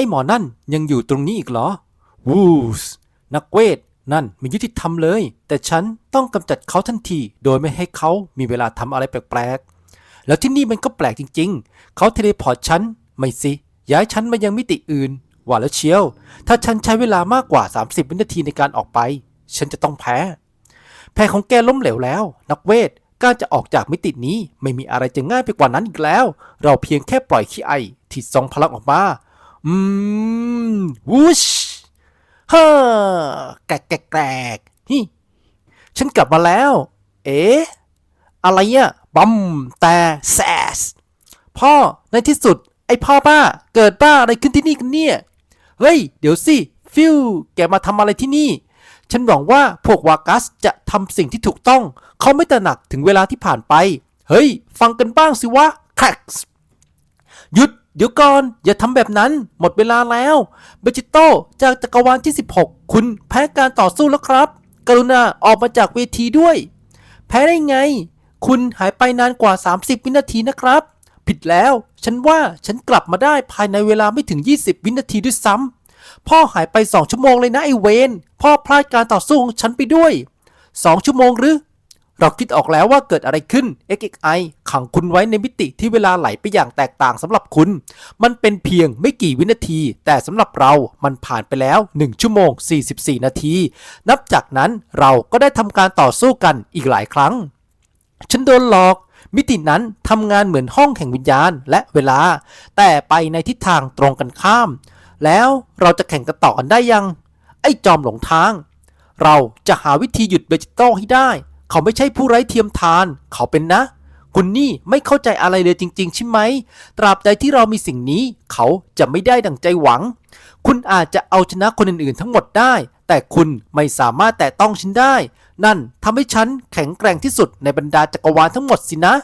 อ้หมอนั่นยังอยู่ตรงนี้อีกเหรอ วูสนักเวท นั่นไม่ยุติธรรมเลย แต่ฉันต้องกำจัดเขาทันที โดยไม่ให้เขามีเวลาทำอะไรแปลกๆ แล้วที่นี่มันก็แปลกจริง ๆ เขาเทเลพอร์ตฉัน ไม่สิ ย้ายฉันมายังมิติอื่น ว่าแล้วเชียว ถ้าฉันใช้เวลามากกว่า 30 วินาทีในการออกไป ฉันจะต้องแพ้แผนของแกล้มเหลวแล้ว นักเวทการจะออกจากมิตินี้ไม่มีอะไรจะง่ายไปกว่านั้นอีกแล้ว เราเพียงแค่ปล่อยขี้ไอที่ทรงพลังออกมา อืมวูชฮ่าแกรกแกแกฮิฉันกลับมาแล้ว เอ๊ะอะไรอะบัมแต่แซสพ่อในที่สุด ไอพ่อบ้า เกิดบ้าอะไรขึ้นที่นี่กันเนี่ย เฮ้ย เดี๋ยวสิ ฟิวแกมาทำอะไรที่นี่ ฉันหวังว่าพวกวากัสจะทำสิ่งที่ถูกต้อง เขาไม่ตระหนักถึงเวลาที่ผ่านไป เฮ้ย ฟังกันบ้างสิวะแคร็กหยุด เดี๋ยวก่อน อย่าทำแบบนั้น หมดเวลาแล้วเบจิโตจากจักรวาลที่ 16 คุณแพ้การต่อสู้แล้วครับ กรุณาออกมาจากเวทีด้วย แพ้ได้ไง คุณหายไปนานกว่า 30 วินาทีนะครับ ผิดแล้ว ฉันว่าฉันกลับมาได้ภายในเวลาไม่ถึง 20 วินาทีด้วยซ้ำพ่อหายไป 2 ชั่วโมงเลยนะไอเวน พ่อพลาดการต่อสู้ของฉันไปด้วย 2 ชั่วโมงหรือ เราคิดออกแล้วว่าเกิดอะไรขึ้น XXI ขังคุณไว้ในมิติที่เวลาไหลไปอย่างแตกต่างสำหรับคุณ มันเป็นเพียงไม่กี่วินาที แต่สำหรับเรา มันผ่านไปแล้ว 1 ชั่วโมง 44 นาที นับจากนั้นเราก็ได้ทำการต่อสู้กันอีกหลายครั้ง ฉันโดนหลอก มิตินั้นทำงานเหมือนห้องแห่งวิญญาณและเวลา แต่ไปในทิศทางตรงกันข้าม แล้วเราจะแข่งกันต่อกันได้ยัง ไอ้จอมหลงทาง เราจะหาวิธีหยุดเบจิโต้ให้ได้ เขาไม่ใช่ผู้ไร้เทียมทาน เขาเป็นนะ คุณนี่ไม่เข้าใจอะไรเลยจริง ๆ ใช่ไหม ตราบใดที่เรามีสิ่งนี้ เขาจะไม่ได้ดังใจหวัง คุณอาจจะเอาชนะคนอื่นๆ ทั้งหมดได้ แต่คุณไม่สามารถแตะต้องฉันได้ นั่นทำให้ฉันแข็งแกร่งที่สุดในบรรดาจักรวาลทั้งหมดสินะ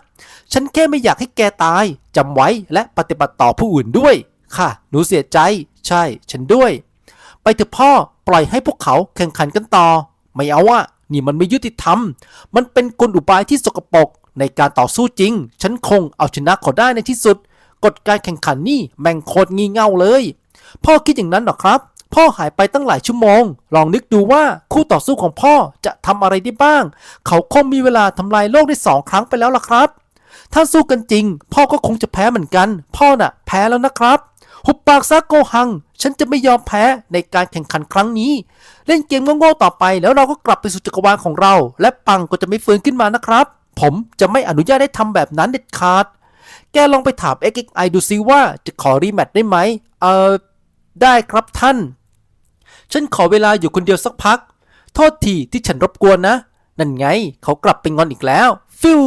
ฉันแค่ไม่อยากให้แกตายจำไว้และปฏิบัติต่อผู้อื่นด้วย ค่ะ หนูเสียใจ ใช่ ฉันด้วย ไปเถอะพ่อ ปล่อยให้พวกเขาแข่งขันกันต่อ ไม่เอาอะ นี่มันไม่ยุติธรรม มันเป็นกลอุบายที่สกปรกในการต่อสู้จริง ฉันคงเอาชนะเขาได้ในที่สุด กฎการแข่งขันนี่แม่งโคตรงี่เง่าเลย พ่อคิดอย่างนั้นหรอครับ พ่อหายไปตั้งหลายชั่วโมง ลองนึกดูว่าคู่ต่อสู้ของพ่อจะทำอะไรได้บ้าง เขาคงมีเวลาทำลายโลกได้สองครั้งไปแล้วล่ะครับ ถ้าสู้กันจริง พ่อก็คงจะแพ้เหมือนกัน พ่อน่ะ แพ้แล้วนะครับ หุบปากซะโกหัง ฉันจะไม่ยอมแพ้ในการแข่งขันครั้งนี้ เล่นเกมโง่ๆต่อไป แล้วเราก็กลับไปสู่จักรวาลของเรา และปังก็จะไม่ฟื้นขึ้นมานะครับ ผมจะไม่อนุญาตให้ทำแบบนั้นเด็ดขาด แกลองไปถาม XXI ดูซิว่าจะขอรีแมตช์ได้ไหม เอ่อได้ครับท่าน ฉันขอเวลาอยู่คนเดียวสักพัก โทษทีที่ฉันรบกวนนะ นั่นไง เขากลับไปงอนอีกแล้ว ฟิว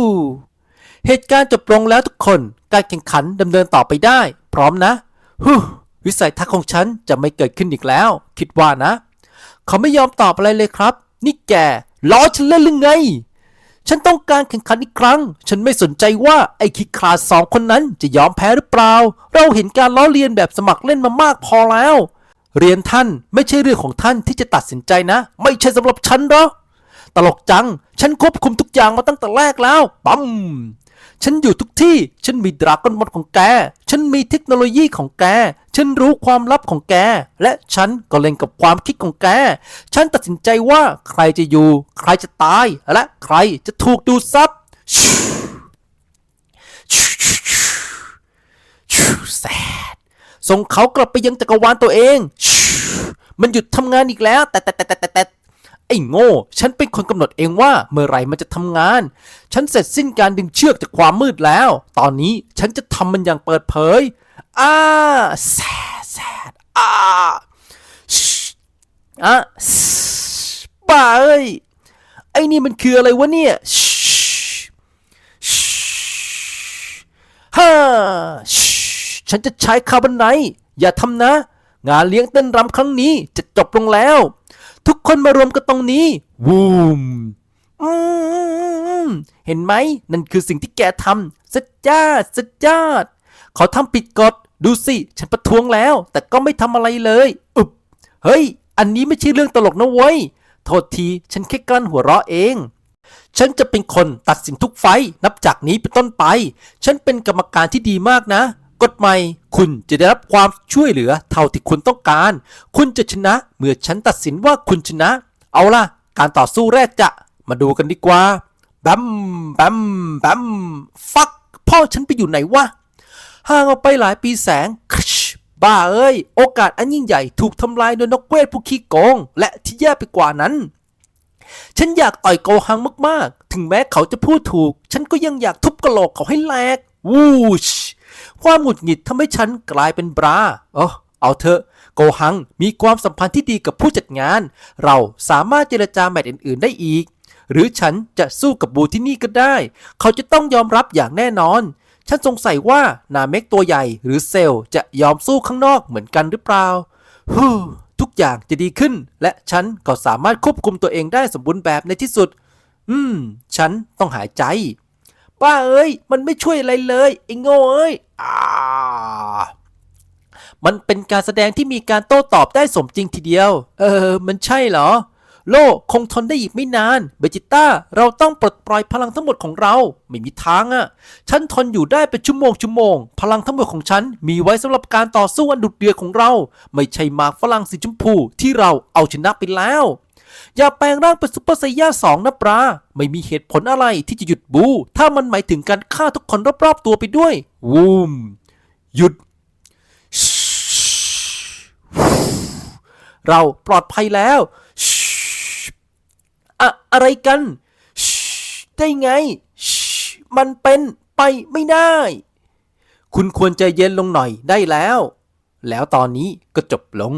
เหตุการณ์จบลงแล้วทุกคน การแข่งขันดำเนินต่อไปได้ พร้อมนะ ฮู้วิสัยทัศน์ของฉันจะไม่เกิดขึ้นอีกแล้ว คิดว่านะ เขาไม่ยอมตอบอะไรเลยครับ นี่แกล้อฉันเล่นหรือไง ฉันต้องการแข่งขันอีกครั้ง ฉันไม่สนใจว่าไอ้คิดคลาดสองคนนั้นจะยอมแพ้หรือเปล่า เราเห็นการล้อเลียนแบบสมัครเล่นมามากพอแล้ว เรียนท่านไม่ใช่เรื่องของท่านที่จะตัดสินใจนะ ไม่ใช่สำหรับฉันหรอกตลกจัง ฉันควบคุมทุกอย่างมาตั้งแต่แรกแล้วปั๊ม ฉันอยู่ทุกที่ ฉันมีดราก้อนบอลของแก ฉันมีเทคโนโลยีของแก ฉันรู้ความลับของแก และฉันก็เล่นกับความคิดของแก ฉันตัดสินใจว่าใครจะอยู่ ใครจะตาย และใครจะถูกดูดซับแซดส่งเขากลับไปยังจักรวาลตัวเอง มันหยุดทำงานอีกแล้ว แต่แต่แต่แต่แต่ ไอ้โง่ ฉันเป็นคนกำหนดเองว่าเมื่อไรมันจะทำงาน ฉันเสร็จสิ้นการดึงเชือกจากความมืดแล้ว ตอนนี้ฉันจะทำมันอย่างเปิดเผย อ้าแซดแซดอ้าชิอะบ้าเอ้ย ไอ้นี่มันคืออะไรวะเนี่ยชิชิฮ่าชิฉันจะใช้คาร์บอนไนท์อย่าทำนะ งานเลี้ยงเต้นรำครั้งนี้จะจบลงแล้ว ทุกคนมารวมกันตรงนี้ วูมเห็นไหม นั่นคือสิ่งที่แกทำสุดยอดสุดยอดเขาทำผิดกฎ ดูสิ ฉันประท้วงแล้ว แต่ก็ไม่ทำอะไรเลยอึบเฮ้ย อันนี้ไม่ใช่เรื่องตลกนะเว้ย โทษที ฉันแค่กลั้นหัวเราะเอง ฉันจะเป็นคนตัดสินทุกไฟ นับจากนี้เป็นต้นไป ฉันเป็นกรรมการที่ดีมากนะ กฎใหม่คุณจะได้รับความช่วยเหลือเท่าที่คุณต้องการ คุณจะชนะเมื่อฉันตัดสินว่าคุณชนะ เอาล่ะ การต่อสู้แรกจะมาดูกันดีกว่าแบมแบมแบมฟักพ่อฉันไปอยู่ไหนวะห่างออกไปหลายปีแสงบ้าเอ้ย โอกาสอันยิ่งใหญ่ถูกทำลายโดยนกเวทผู้ขี้โกง และที่แย่ไปกว่านั้น ฉันอยากต่อยโกหังมากๆ ถึงแม้เขาจะพูดถูก ฉันก็ยังอยากทุบกระโหลกเขาให้แหลก วูช ความหงุดหงิดทำให้ฉันกลายเป็นบราเออเอาเถอะโกหังมีความสัมพันธ์ที่ดีกับผู้จัดงาน เราสามารถเจรจาแมตช์อื่น ๆ ได้อีก หรือฉันจะสู้กับบูที่นี่ก็ได้ เขาจะต้องยอมรับอย่างแน่นอน ฉันสงสัยว่านาเมกตัวใหญ่หรือเซลจะยอมสู้ข้างนอกเหมือนกันหรือเปล่าฮู้ทุกอย่างจะดีขึ้น และฉันก็สามารถควบคุมตัวเองได้สมบูรณ์แบบในที่สุด อืม ฉันต้องหายใจ ป้าเอ้ย มันไม่ช่วยอะไรเลยไอ้โง่เอ้ย มันเป็นการแสดงที่มีการโต้ตอบได้สมจริงทีเดียว เออ มันใช่เหรอ โลกคงทนได้อีกไม่นาน เบจิต้า เราต้องปลดปล่อยพลังทั้งหมดของเรา ไม่มีทางอะ่ะ ฉันทนอยู่ได้เป็นชั่วโมงชั่วโมง พลังทั้งหมดของฉันมีไว้สำหรับการต่อสู้อันดุเดือดของเรา ไม่ใช่หมากฝรั่งสีชมพูที่เราเอาชนะไปแล้วอย่าแปลงร่างเป็นซุปเปอร์ไซย่าสองนะปลาไม่มีเหตุผลอะไรที่จะหยุดบู ถ้ามันหมายถึงการฆ่าทุกคนรอบๆตัวไปด้วยวูมหยุด เราปลอดภัยแล้วอะอะไรกันได้ไง มันเป็นไปไม่ได้ คุณควรใจเย็นลงหน่อยได้แล้ว แล้วตอนนี้ก็จบลง